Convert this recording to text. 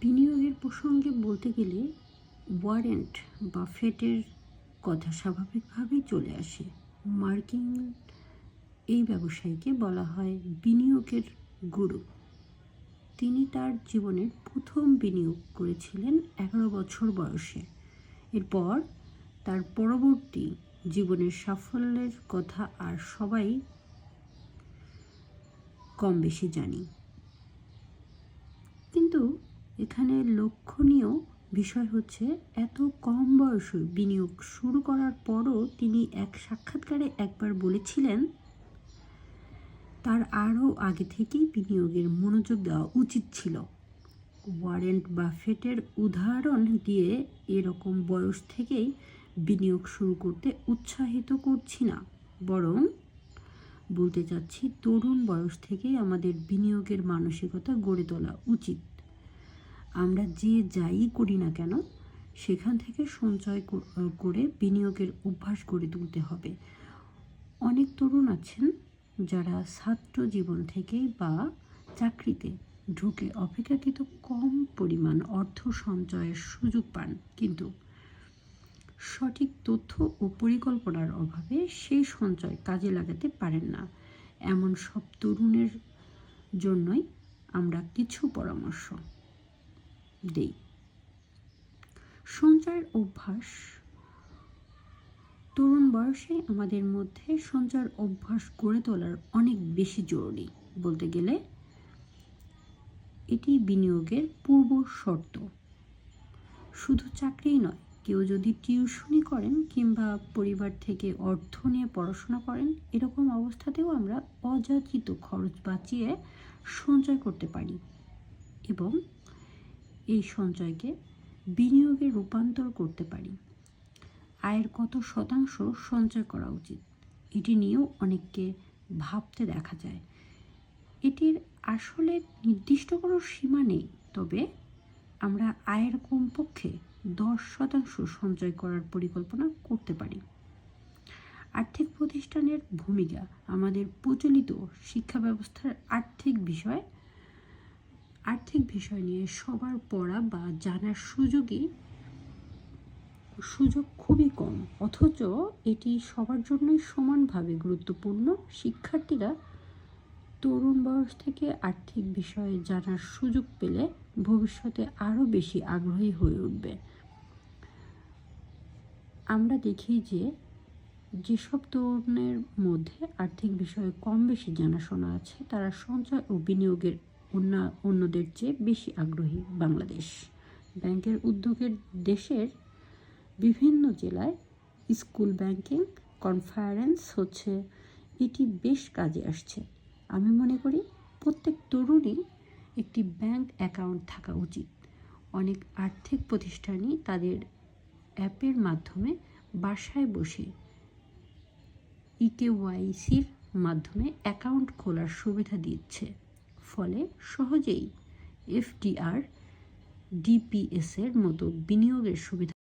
বিনিয়োগের প্রসঙ্গে বলতে গেলে ওয়ারেন্ট বা বাফেটের কথা স্বাভাবিকভাবেই চলে আসে। মার্কিন এই ব্যবসায়ীকে বলা হয় বিনিয়োগের গুরু। তিনি তার জীবনের প্রথম বিনিয়োগ করেছিলেন এগারো বছর বয়সে। এরপর তার পরবর্তী জীবনের সাফল্যের কথা আর সবাই কম বেশি জানি কিন্তু এখানে লক্ষণীয় বিষয় হচ্ছে এত কম বয়সে বিনিয়োগ শুরু করার পরও তিনি এক সাক্ষাৎকারে একবার বলেছিলেন, তার আরও আগে থেকেই বিনিয়োগের মনোযোগ দেওয়া উচিত ছিল। ওয়ারেন্ট বাফেটের উদাহরণ দিয়ে এরকম বয়স থেকেই বিনিয়োগ শুরু করতে উৎসাহিত করছি না। বরং বলতে চাচ্ছি, তরুণ বয়স থেকেই আমাদের বিনিয়োগের মানসিকতা গড়ে তোলা উচিত। আমরা যে যাই করি না কেন, সেখান থেকে সঞ্চয় করে বিনিয়োগের অভ্যাস গড়ে তুলতে হবে। অনেক তরুণ আছেন যারা ছাত্র জীবন থেকেই বা চাকরিতে ঢুকে অপেক্ষাকৃত কম পরিমাণ অর্থ সঞ্চয়ের সুযোগ পান, কিন্তু সঠিক তথ্য ও পরিকল্পনার অভাবে সেই সঞ্চয় কাজে লাগাতে পারেন না। এমন সব তরুণের জন্যই আমরা কিছু পরামর্শ দেই। সঞ্চয়ের অভ্যাস, তরুণ বয়সে আমাদের মধ্যে সঞ্চয়ের অভ্যাস গড়ে তোলার অনেক বেশি জরুরি বলতে গেলে এটি বিনিয়োগের পূর্ব শর্ত। শুধু চাকরিই নয়, কেউ যদি টিউশনি করেন কিংবা পরিবার থেকে অর্থ নিয়ে পড়াশোনা করেন, এরকম অবস্থাতেও আমরা অযাচিত খরচ বাঁচিয়ে সঞ্চয় করতে পারি এবং এই সঞ্চয়কে বিনিয়োগে রূপান্তর করতে পারি। আয়ের কত শতাংশ সঞ্চয় করা উচিত, এটি নিয়েও অনেককে ভাবতে দেখা যায়। এটির আসলে নির্দিষ্ট কোনো সীমা নেই, তবে আমরা আয়ের কমপক্ষে দশ শতাংশ সঞ্চয় করার পরিকল্পনা করতে পারি। আর্থিক প্রতিষ্ঠানের ভূমিকা, আমাদের প্রচলিত শিক্ষা ব্যবস্থার আর্থিক বিষয় আর্থিক বিষয় নিয়ে সবার পড়া বা জানার সুযোগই সুযোগ খুবই কম। অথচ এটি সবার জন্যই সমানভাবে গুরুত্বপূর্ণ। শিক্ষার্থীরা তরুণ বয়স থেকে আর্থিক বিষয়ে জানার সুযোগ পেলে ভবিষ্যতে আরও বেশি আগ্রহী হয়ে উঠবে। আমরা দেখি যে যেসব তরুণের মধ্যে আর্থিক বিষয়ে কম বেশি জানাশোনা আছে, তারা সঞ্চয় ও বিনিয়োগের অন্য, অন্যদের চেয়ে বেশি আগ্রহী বাংলাদেশ। ব্যাংকের উদ্যোগের দেশের বিভিন্ন জেলায় স্কুল ব্যাংকিং কনফারেন্স হচ্ছে। এটি বেশ কাজে আসছে। আমি মনে করি প্রত্যেক তরুণই একটি ব্যাংক অ্যাকাউন্ট থাকা উচিত। অনেক আর্থিক প্রতিষ্ঠানই তাদের অ্যাপের মাধ্যমে বাসায় বসে ইকেওয়াইসির মাধ্যমে অ্যাকাউন্ট খোলার সুবিধা দিচ্ছে। ফলে সহজেই এফডিআর ডিপিএসের মতো বিনিয়োগের সুবিধা